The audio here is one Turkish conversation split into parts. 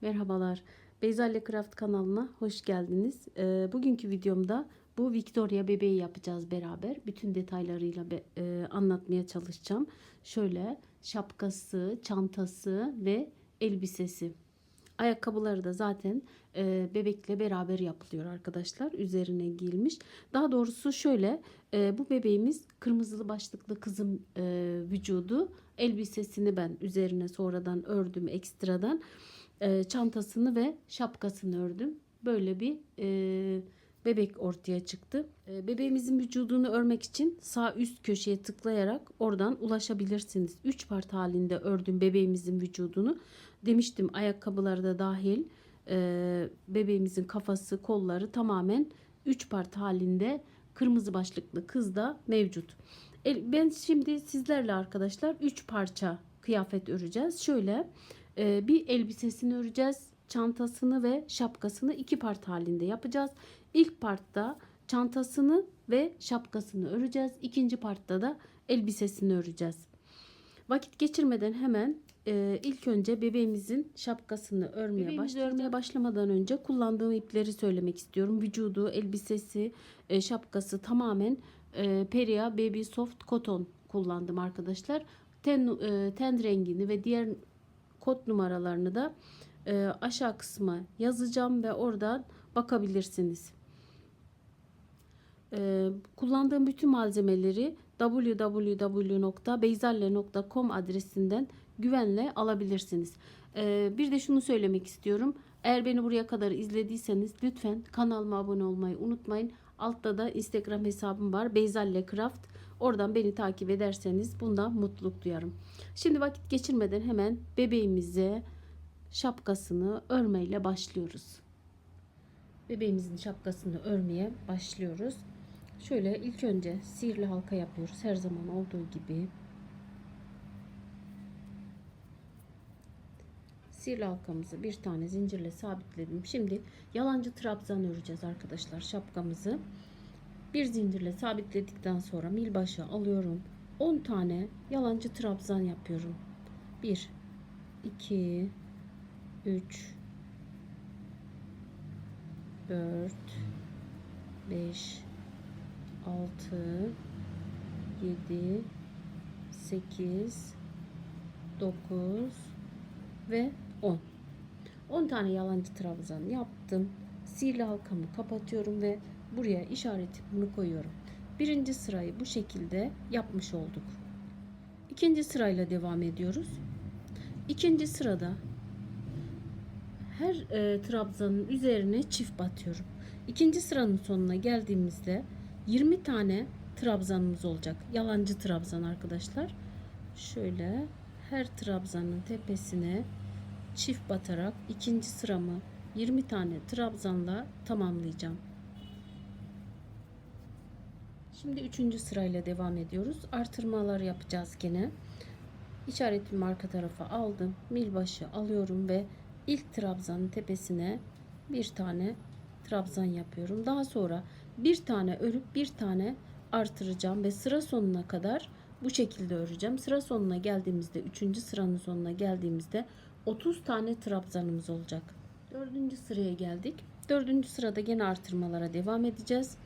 Merhabalar. Beyza ile Craft kanalına hoş geldiniz. Ee, bugünkü videomda bu Victoria bebeği yapacağız beraber. Bütün detaylarıyla be- e, anlatmaya çalışacağım. Şöyle şapkası, çantası ve elbisesi. Ayakkabıları da zaten e, bebekle beraber yapılıyor arkadaşlar. Üzerine giyilmiş. Daha doğrusu şöyle e, bu bebeğimiz kırmızılı başlıklı kızım e, vücudu. Elbisesini ben üzerine sonradan ördüm ekstradan. E, çantasını ve şapkasını ördüm. Böyle bir e, bebek ortaya çıktı. E, bebeğimizin vücudunu örmek için sağ üst köşeye tıklayarak oradan ulaşabilirsiniz. 3 part halinde ördüm bebeğimizin vücudunu. Demiştim ayakkabıları da dahil e, bebeğimizin kafası, kolları tamamen 3 part halinde kırmızı başlıklı kız da mevcut. El- Ben şimdi sizlerle arkadaşlar 3 parça kıyafet öreceğiz. Şöyle e, bir elbisesini öreceğiz. Çantasını ve şapkasını iki part halinde yapacağız. İlk partta çantasını ve şapkasını öreceğiz. İkinci partta da elbisesini öreceğiz. Vakit geçirmeden hemen e, ilk önce bebeğimizin şapkasını örmeye başlayacağız. örmeye başlamadan önce kullandığım ipleri söylemek istiyorum. Vücudu, elbisesi, e, şapkası tamamen e, Peria Baby Soft Cotton kullandım arkadaşlar. Ten, e, ten rengini ve diğer kod numaralarını da e, aşağı kısma yazacağım ve oradan bakabilirsiniz. E, kullandığım bütün malzemeleri www.beyzalle.com adresinden güvenle alabilirsiniz. E, bir de şunu söylemek istiyorum. Eğer beni buraya kadar izlediyseniz lütfen kanalıma abone olmayı unutmayın. Altta da Instagram hesabım var. Beyzalle Craft. Oradan beni takip ederseniz bundan mutluluk duyarım. Şimdi vakit geçirmeden hemen bebeğimize şapkasını örmeyle başlıyoruz. Bebeğimizin şapkasını örmeye başlıyoruz. Şöyle ilk önce sihirli halka yapıyoruz. Her zaman olduğu gibi. Sihirli halkamızı bir tane zincirle sabitledim. Şimdi yalancı trabzan öreceğiz arkadaşlar şapkamızı. Bir zincirle sabitledikten sonra milbaşı alıyorum. 10 tane yalancı trabzan yapıyorum. 1 2 3 4 5 6 7 8 9 ve 10 10 tane yalancı trabzan yaptım. Sihirli halkamı kapatıyorum ve buraya işaretimi koyuyorum. Birinci sırayı bu şekilde yapmış olduk. İkinci sırayla devam ediyoruz. İkinci sırada her e, trabzanın üzerine çift batıyorum. İkinci sıranın sonuna geldiğimizde 20 tane trabzanımız olacak. Yalancı trabzan arkadaşlar. Şöyle her trabzanın tepesine çift batarak ikinci sıramı 20 tane trabzanla tamamlayacağım. Şimdi üçüncü sırayla devam ediyoruz. Artırmalar yapacağız gene. İşaretimi arka tarafa aldım. Milbaşı alıyorum ve ilk trabzanın tepesine bir tane trabzan yapıyorum. Daha sonra bir tane örüp bir tane artıracağım ve sıra sonuna kadar bu şekilde öreceğim. Sıra sonuna geldiğimizde 3. sıranın sonuna geldiğimizde 30 tane trabzanımız olacak. 4. sıraya geldik. 4. sırada gene artırmalara devam edeceğiz.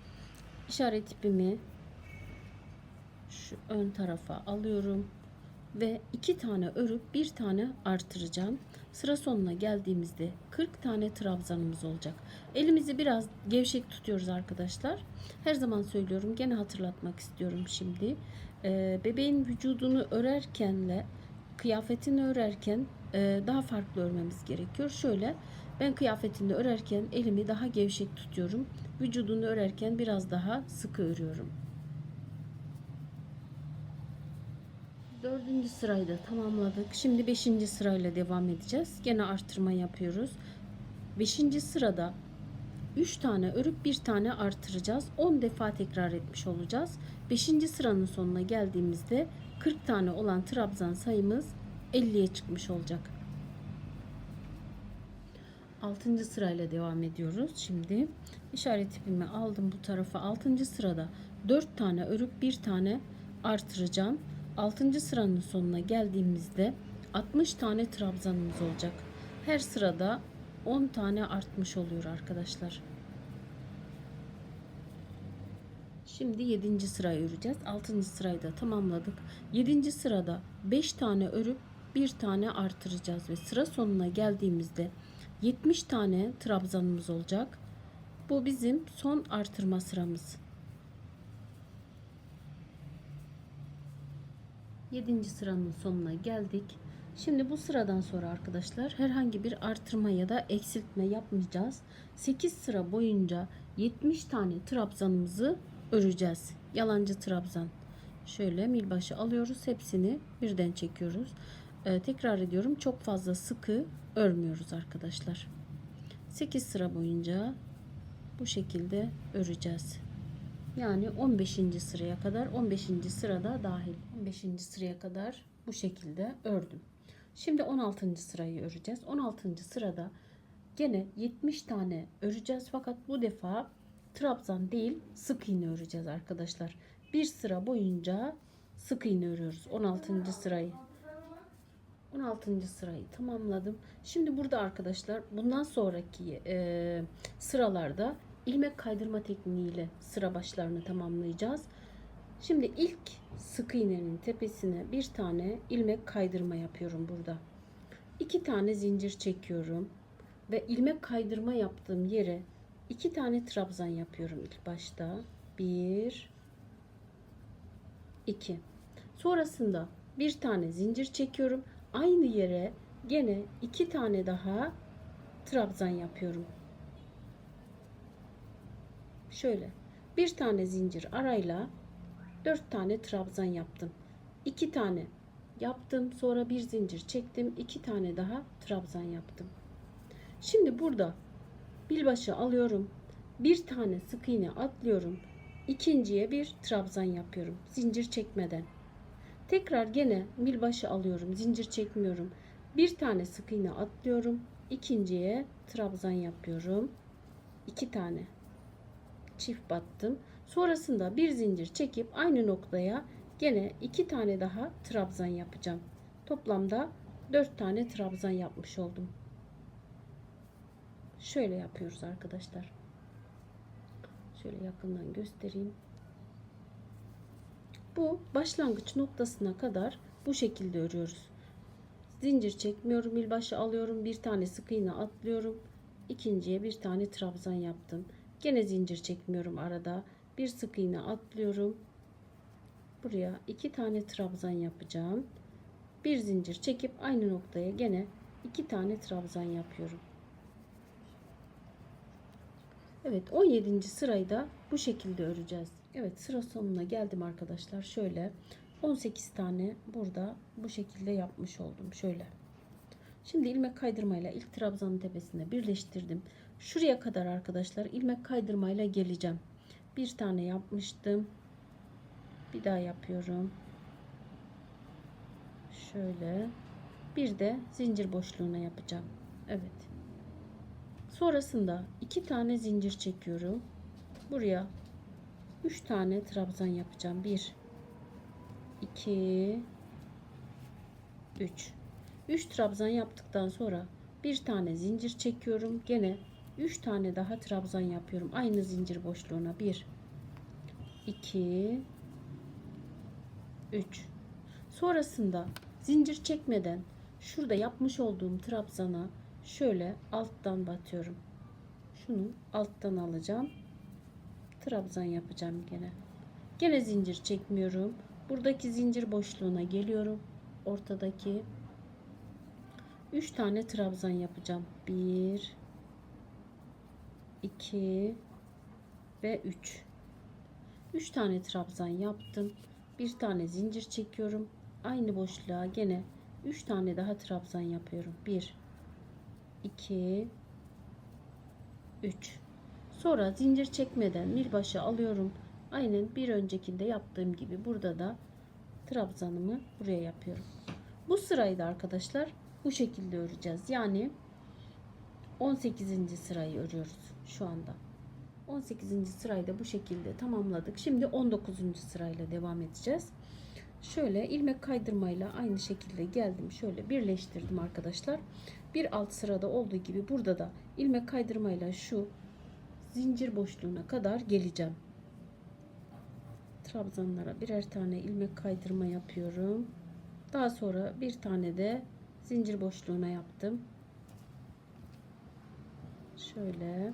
İşaret ipimi şu ön tarafa alıyorum ve iki tane örüp bir tane artıracağım. Sıra sonuna geldiğimizde 40 tane trabzanımız olacak. Elimizi biraz gevşek tutuyoruz arkadaşlar. Her zaman söylüyorum gene hatırlatmak istiyorum şimdi. Ee, bebeğin vücudunu örerkenle kıyafetini örerken daha farklı örmemiz gerekiyor. Şöyle ben kıyafetini örerken elimi daha gevşek tutuyorum. Vücudunu örerken biraz daha sıkı örüyorum. Dördüncü sırayı da tamamladık. Şimdi beşinci sırayla devam edeceğiz. Gene artırma yapıyoruz. Beşinci sırada 3 tane örüp bir tane artıracağız. 10 defa tekrar etmiş olacağız. 5. sıranın sonuna geldiğimizde 40 tane olan trabzan sayımız 50'ye çıkmış olacak. 6. sırayla devam ediyoruz. Şimdi işaret ipimi aldım bu tarafa. 6. sırada 4 tane örüp bir tane artıracağım. 6. sıranın sonuna geldiğimizde 60 tane trabzanımız olacak. her sırada 10 tane artmış oluyor arkadaşlar. Şimdi 7. sırayı öreceğiz. 6. sırayı da tamamladık. 7. sırada 5 tane örüp 1 tane artıracağız ve sıra sonuna geldiğimizde 70 tane trabzanımız olacak. Bu bizim son artırma sıramız. 7. sıranın sonuna geldik. Şimdi bu sıradan sonra arkadaşlar herhangi bir artırma ya da eksiltme yapmayacağız. 8 sıra boyunca 70 tane trabzanımızı öreceğiz. Yalancı trabzan. Şöyle milbaşı alıyoruz. Hepsini birden çekiyoruz. Ee, tekrar ediyorum. Çok fazla sıkı örmüyoruz arkadaşlar. 8 sıra boyunca bu şekilde öreceğiz. Yani 15. sıraya kadar 15. sırada dahil. 15. sıraya kadar bu şekilde ördüm. Şimdi 16. sırayı öreceğiz. 16. sırada gene 70 tane öreceğiz fakat bu defa trabzan değil sık iğne öreceğiz arkadaşlar. Bir sıra boyunca sık iğne örüyoruz 16. sırayı. 16. sırayı tamamladım. Şimdi burada arkadaşlar bundan sonraki e, sıralarda ilmek kaydırma tekniğiyle sıra başlarını tamamlayacağız. Şimdi ilk sık iğnenin tepesine bir tane ilmek kaydırma yapıyorum burada. İki tane zincir çekiyorum ve ilmek kaydırma yaptığım yere iki tane trabzan yapıyorum ilk başta. Bir, iki. Sonrasında bir tane zincir çekiyorum. Aynı yere gene iki tane daha trabzan yapıyorum. Şöyle bir tane zincir arayla dört tane trabzan yaptım. iki tane yaptım. Sonra bir zincir çektim. iki tane daha trabzan yaptım. Şimdi burada bilbaşı alıyorum. Bir tane sık iğne atlıyorum. İkinciye bir trabzan yapıyorum. Zincir çekmeden. Tekrar gene milbaşı alıyorum. Zincir çekmiyorum. Bir tane sık iğne atlıyorum. İkinciye trabzan yapıyorum. iki tane çift battım. Sonrasında bir zincir çekip aynı noktaya gene iki tane daha trabzan yapacağım. Toplamda dört tane trabzan yapmış oldum. Şöyle yapıyoruz arkadaşlar. Şöyle yakından göstereyim. Bu başlangıç noktasına kadar bu şekilde örüyoruz. Zincir çekmiyorum. ilbaşı alıyorum. Bir tane sık iğne atlıyorum. İkinciye bir tane trabzan yaptım. Gene zincir çekmiyorum arada. Bir sık iğne atlıyorum. Buraya iki tane trabzan yapacağım. Bir zincir çekip aynı noktaya gene iki tane trabzan yapıyorum. Evet 17. sırayı da bu şekilde öreceğiz. Evet sıra sonuna geldim arkadaşlar. Şöyle 18 tane burada bu şekilde yapmış oldum. Şöyle. Şimdi ilmek kaydırmayla ilk trabzanın tepesine birleştirdim. Şuraya kadar arkadaşlar ilmek kaydırmayla geleceğim. Bir tane yapmıştım. Bir daha yapıyorum. Şöyle. Bir de zincir boşluğuna yapacağım. Evet. Sonrasında iki tane zincir çekiyorum. Buraya 3 tane trabzan yapacağım. 1 2 3 3 trabzan yaptıktan sonra bir tane zincir çekiyorum. Gene 3 tane daha trabzan yapıyorum. Aynı zincir boşluğuna 1 2 3 Sonrasında zincir çekmeden şurada yapmış olduğum trabzana şöyle alttan batıyorum. Şunu alttan alacağım. Trabzan yapacağım gene. Gene zincir çekmiyorum. Buradaki zincir boşluğuna geliyorum. Ortadaki 3 tane trabzan yapacağım. 1 2 ve 3 3 tane trabzan yaptım. Bir tane zincir çekiyorum. Aynı boşluğa gene 3 tane daha trabzan yapıyorum. 1 2 3 Sonra zincir çekmeden milbaşı alıyorum. Aynen bir öncekinde yaptığım gibi burada da trabzanımı buraya yapıyorum. Bu sırayı da arkadaşlar bu şekilde öreceğiz. Yani 18. sırayı örüyoruz şu anda. 18. sırayı da bu şekilde tamamladık. Şimdi 19. sırayla devam edeceğiz. Şöyle ilmek kaydırmayla aynı şekilde geldim. Şöyle birleştirdim arkadaşlar. Bir alt sırada olduğu gibi burada da ilmek kaydırmayla şu zincir boşluğuna kadar geleceğim. Trabzanlara birer tane ilmek kaydırma yapıyorum. Daha sonra bir tane de zincir boşluğuna yaptım. Şöyle.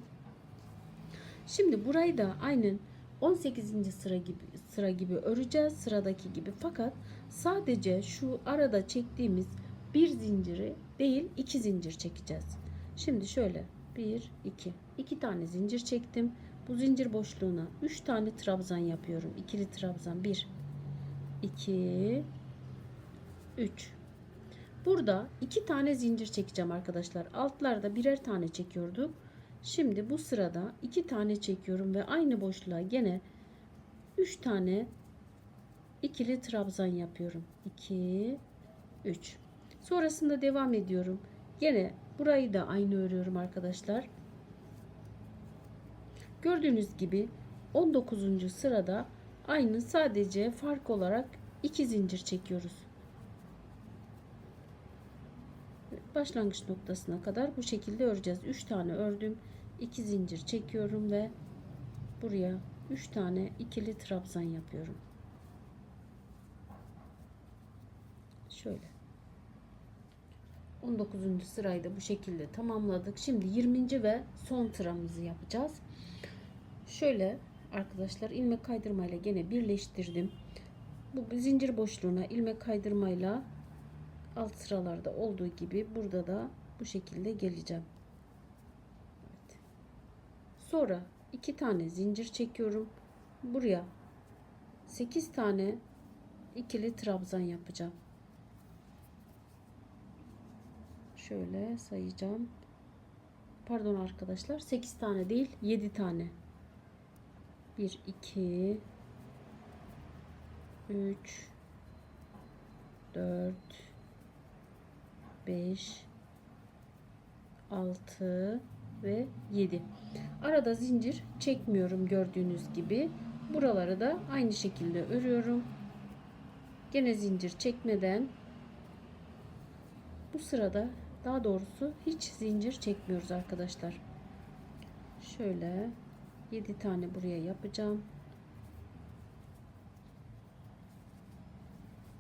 Şimdi burayı da aynen 18. sıra gibi sıra gibi öreceğiz sıradaki gibi fakat sadece şu arada çektiğimiz bir zinciri değil iki zincir çekeceğiz. Şimdi şöyle 1 2 2 tane zincir çektim. Bu zincir boşluğuna 3 tane trabzan yapıyorum. İkili trabzan 1 2 3 Burada iki tane zincir çekeceğim arkadaşlar. Altlarda birer tane çekiyorduk. Şimdi bu sırada iki tane çekiyorum ve aynı boşluğa gene 3 tane ikili trabzan yapıyorum. 2 3 Sonrasında devam ediyorum. Gene burayı da aynı örüyorum arkadaşlar. Gördüğünüz gibi 19. sırada aynı sadece fark olarak 2 zincir çekiyoruz. Başlangıç noktasına kadar bu şekilde öreceğiz. 3 tane ördüm. 2 zincir çekiyorum ve buraya 3 tane ikili trabzan yapıyorum. Şöyle. 19. sırayı da bu şekilde tamamladık. Şimdi 20. ve son sıramızı yapacağız. Şöyle arkadaşlar ilmek kaydırmayla gene birleştirdim. Bu zincir boşluğuna ilmek kaydırmayla alt sıralarda olduğu gibi burada da bu şekilde geleceğim. Evet. Sonra iki tane zincir çekiyorum. Buraya 8 tane ikili trabzan yapacağım. Şöyle sayacağım. Pardon arkadaşlar 8 tane değil 7 tane. 1 2 3 4 5 6 ve 7 arada zincir çekmiyorum gördüğünüz gibi buraları da aynı şekilde örüyorum gene zincir çekmeden bu sırada daha doğrusu hiç zincir çekmiyoruz arkadaşlar şöyle 7 tane buraya yapacağım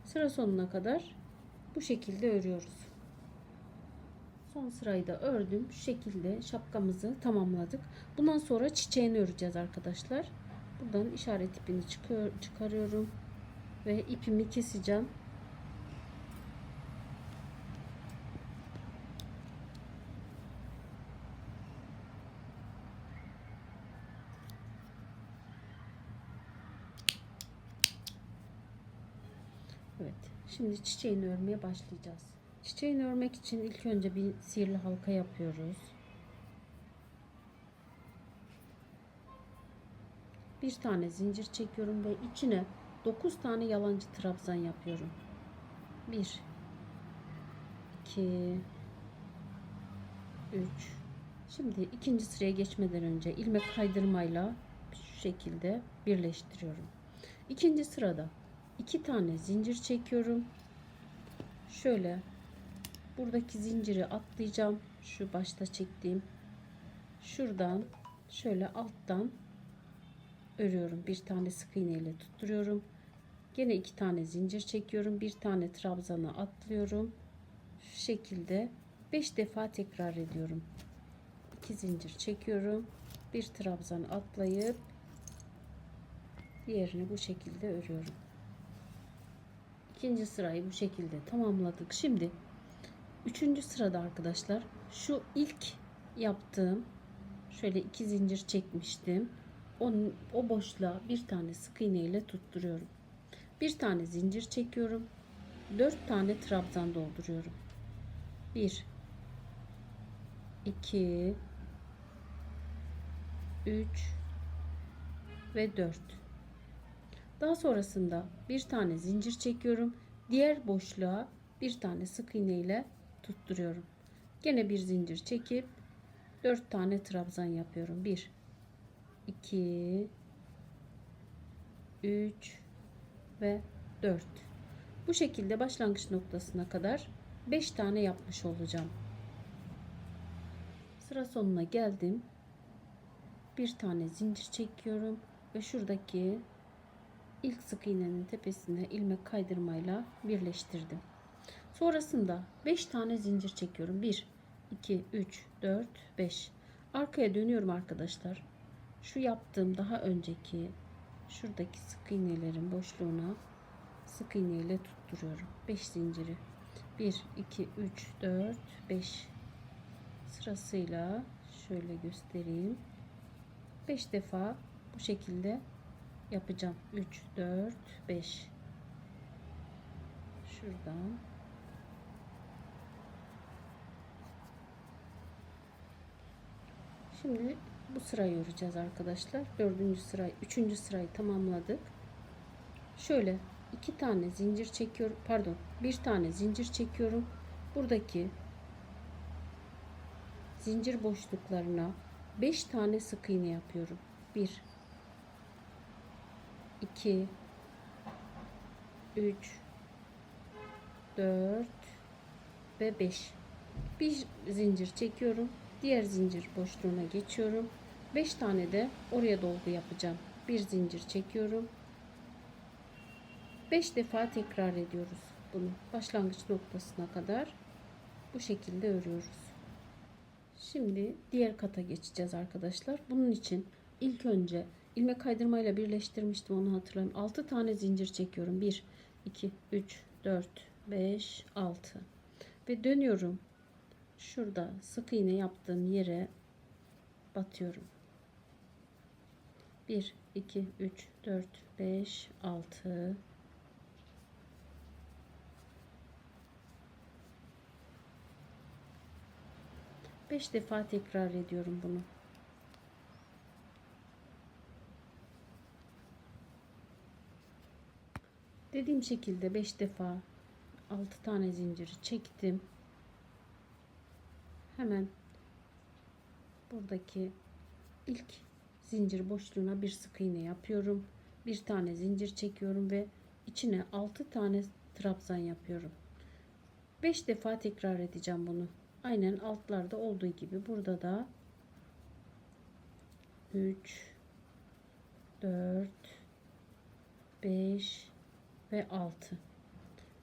sıra sonuna kadar bu şekilde örüyoruz Son sırayı da ördüm. Şu şekilde şapkamızı tamamladık. Bundan sonra çiçeğini öreceğiz arkadaşlar. Buradan işaret ipini çıkıyor, çıkarıyorum. Ve ipimi keseceğim. Evet. Şimdi çiçeğini örmeye başlayacağız. Çiçeğini örmek için ilk önce bir sihirli halka yapıyoruz. Bir tane zincir çekiyorum ve içine 9 tane yalancı trabzan yapıyorum. 1 2 3 Şimdi ikinci sıraya geçmeden önce ilmek kaydırmayla şu şekilde birleştiriyorum. İkinci sırada iki tane zincir çekiyorum. Şöyle buradaki zinciri atlayacağım. Şu başta çektiğim şuradan şöyle alttan örüyorum. Bir tane sık iğne ile tutturuyorum. Gene iki tane zincir çekiyorum. Bir tane trabzana atlıyorum. Şu şekilde 5 defa tekrar ediyorum. 2 zincir çekiyorum. Bir trabzan atlayıp diğerini bu şekilde örüyorum. İkinci sırayı bu şekilde tamamladık. Şimdi Üçüncü sırada arkadaşlar şu ilk yaptığım şöyle iki zincir çekmiştim. Onun, o boşluğa bir tane sık iğne ile tutturuyorum. Bir tane zincir çekiyorum. Dört tane trabzan dolduruyorum. Bir, iki, üç ve dört. Daha sonrasında bir tane zincir çekiyorum. Diğer boşluğa bir tane sık iğne ile tutturuyorum. Gene bir zincir çekip 4 tane trabzan yapıyorum. 1 2 3 ve 4 Bu şekilde başlangıç noktasına kadar 5 tane yapmış olacağım. Sıra sonuna geldim. Bir tane zincir çekiyorum ve şuradaki ilk sık iğnenin tepesine ilmek kaydırmayla birleştirdim. Sonrasında 5 tane zincir çekiyorum. 1 2 3 4 5. Arkaya dönüyorum arkadaşlar. Şu yaptığım daha önceki şuradaki sık iğnelerin boşluğuna sık iğne ile tutturuyorum. 5 zinciri. 1 2 3 4 5 sırasıyla şöyle göstereyim. 5 defa bu şekilde yapacağım. 3 4 5 şuradan Şimdi bu sırayı öreceğiz arkadaşlar. Dördüncü sırayı, üçüncü sırayı tamamladık. Şöyle iki tane zincir çekiyorum. Pardon, bir tane zincir çekiyorum. Buradaki zincir boşluklarına 5 tane sık iğne yapıyorum. 1 2 3 4 ve 5 bir zincir çekiyorum. Diğer zincir boşluğuna geçiyorum. 5 tane de oraya dolgu yapacağım. Bir zincir çekiyorum. 5 defa tekrar ediyoruz bunu. Başlangıç noktasına kadar bu şekilde örüyoruz. Şimdi diğer kata geçeceğiz arkadaşlar. Bunun için ilk önce ilmek kaydırmayla birleştirmiştim onu hatırlayın 6 tane zincir çekiyorum. 1 2 3 4 5 6 ve dönüyorum. Şurada sık iğne yaptığım yere batıyorum. 1 2 3 4 5 6 5 defa tekrar ediyorum bunu dediğim şekilde 5 defa 6 tane zinciri çektim. Hemen buradaki ilk zincir boşluğuna bir sık iğne yapıyorum. Bir tane zincir çekiyorum ve içine 6 tane trabzan yapıyorum. 5 defa tekrar edeceğim bunu. Aynen altlarda olduğu gibi. Burada da 3 4 5 ve 6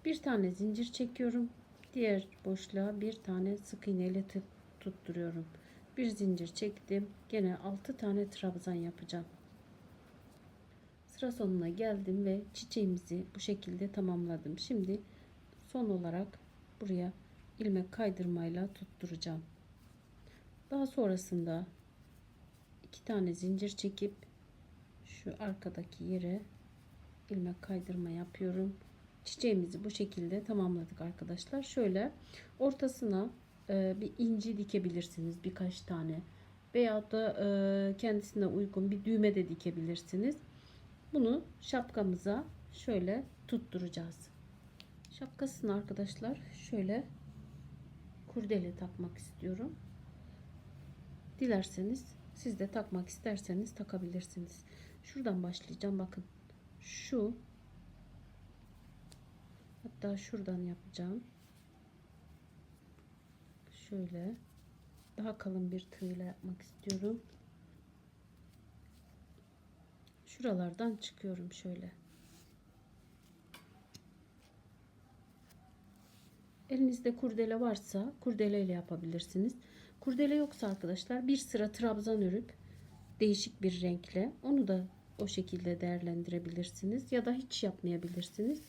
bir tane zincir çekiyorum. Diğer boşluğa bir tane sık iğne ile tutturuyorum. Bir zincir çektim. Gene 6 tane trabzan yapacağım. Sıra sonuna geldim ve çiçeğimizi bu şekilde tamamladım. Şimdi son olarak buraya ilmek kaydırmayla tutturacağım. Daha sonrasında iki tane zincir çekip şu arkadaki yere ilmek kaydırma yapıyorum. Çiçeğimizi bu şekilde tamamladık arkadaşlar. Şöyle ortasına e, bir inci dikebilirsiniz birkaç tane. Veya da e, kendisine uygun bir düğme de dikebilirsiniz. Bunu şapkamıza şöyle tutturacağız. Şapkasını arkadaşlar şöyle kurdele takmak istiyorum. Dilerseniz siz de takmak isterseniz takabilirsiniz. Şuradan başlayacağım. Bakın şu. Hatta şuradan yapacağım. Şöyle. Daha kalın bir tığla yapmak istiyorum. Şuralardan çıkıyorum şöyle. Elinizde kurdele varsa kurdele ile yapabilirsiniz. Kurdele yoksa arkadaşlar bir sıra trabzan örüp değişik bir renkle onu da o şekilde değerlendirebilirsiniz ya da hiç yapmayabilirsiniz.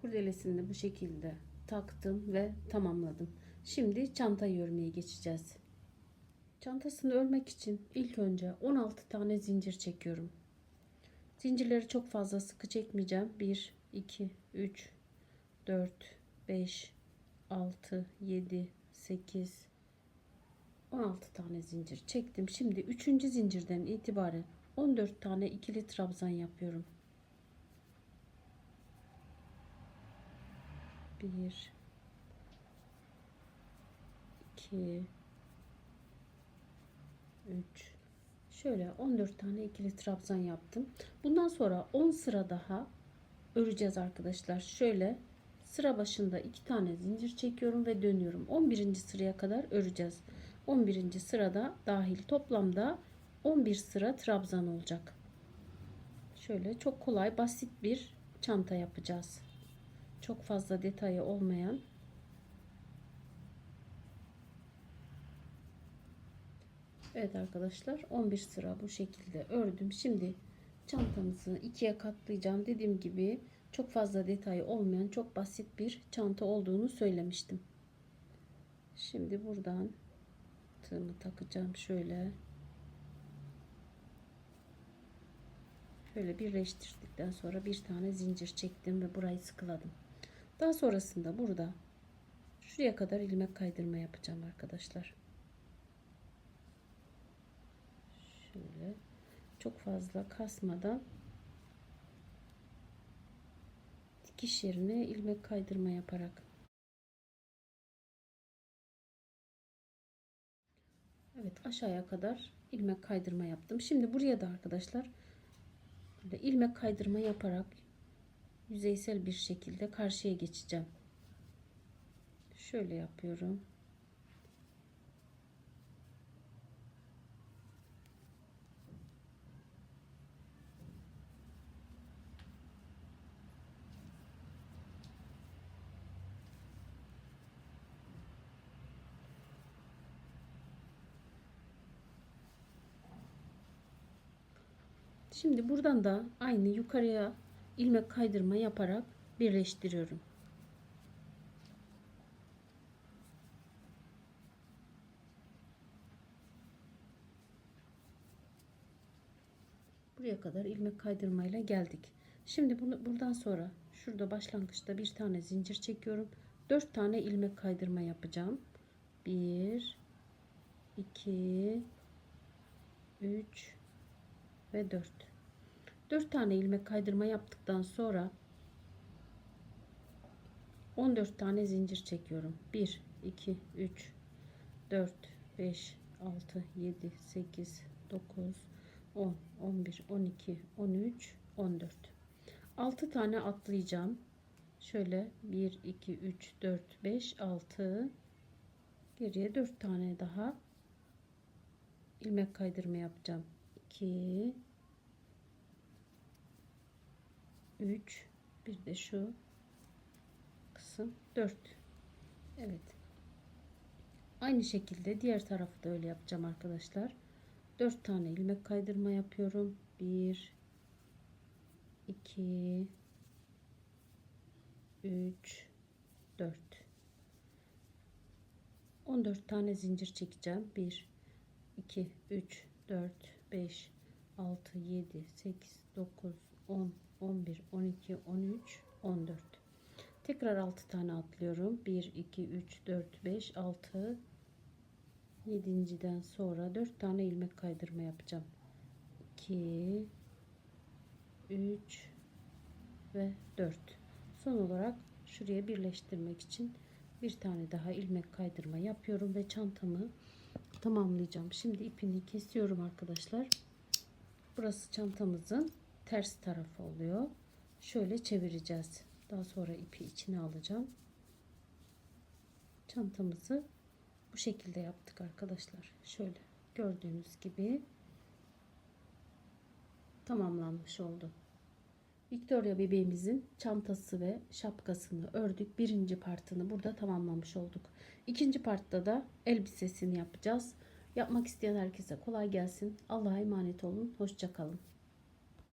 Kurdelesini de bu şekilde taktım ve tamamladım. Şimdi çantayı örmeye geçeceğiz. Çantasını örmek için ilk önce 16 tane zincir çekiyorum. Zincirleri çok fazla sıkı çekmeyeceğim. 1, 2, 3, 4, 5, 6, 7, 8, 16 tane zincir çektim. Şimdi 3. zincirden itibaren 14 tane ikili trabzan yapıyorum. 1 2 3 Şöyle 14 tane ikili trabzan yaptım. Bundan sonra 10 sıra daha öreceğiz arkadaşlar. Şöyle sıra başında 2 tane zincir çekiyorum ve dönüyorum. 11. sıraya kadar öreceğiz. 11. sırada dahil toplamda 11 sıra trabzan olacak. Şöyle çok kolay basit bir çanta yapacağız. Çok fazla detayı olmayan Evet arkadaşlar 11 sıra bu şekilde ördüm. Şimdi çantamızı ikiye katlayacağım. Dediğim gibi çok fazla detayı olmayan çok basit bir çanta olduğunu söylemiştim. Şimdi buradan tığımı takacağım şöyle. Şöyle birleştirdikten sonra bir tane zincir çektim ve burayı sıkıladım. Daha sonrasında burada şuraya kadar ilmek kaydırma yapacağım arkadaşlar. Şöyle çok fazla kasmadan dikiş yerine ilmek kaydırma yaparak Evet aşağıya kadar ilmek kaydırma yaptım. Şimdi buraya da arkadaşlar böyle ilmek kaydırma yaparak yüzeysel bir şekilde karşıya geçeceğim. Şöyle yapıyorum. Şimdi buradan da aynı yukarıya ilmek kaydırma yaparak birleştiriyorum. Buraya kadar ilmek kaydırmayla geldik. Şimdi bunu buradan sonra şurada başlangıçta bir tane zincir çekiyorum. 4 tane ilmek kaydırma yapacağım. 1 2 3 ve 4 4 tane ilmek kaydırma yaptıktan sonra 14 tane zincir çekiyorum. 1 2 3 4 5 6 7 8 9 10 11 12 13 14 6 tane atlayacağım. Şöyle 1 2 3 4 5 6 geriye 4 tane daha ilmek kaydırma yapacağım. 2 3 bir de şu kısım 4 Evet. Aynı şekilde diğer tarafı da öyle yapacağım arkadaşlar. 4 tane ilmek kaydırma yapıyorum. 1 2 3 4 14 tane zincir çekeceğim. 1 2 3 4 5 6 7 8 9 10 11 12 13 14 tekrar 6 tane atlıyorum. 1 2 3 4 5 6 7.den sonra 4 tane ilmek kaydırma yapacağım. 2 3 ve 4 son olarak şuraya birleştirmek için bir tane daha ilmek kaydırma yapıyorum ve çantamı tamamlayacağım. Şimdi ipini kesiyorum arkadaşlar. Burası çantamızın ters tarafı oluyor. Şöyle çevireceğiz. Daha sonra ipi içine alacağım. Çantamızı bu şekilde yaptık arkadaşlar. Şöyle gördüğünüz gibi tamamlanmış oldu. Victoria bebeğimizin çantası ve şapkasını ördük. Birinci partını burada tamamlamış olduk. İkinci partta da elbisesini yapacağız. Yapmak isteyen herkese kolay gelsin. Allah'a emanet olun. Hoşçakalın.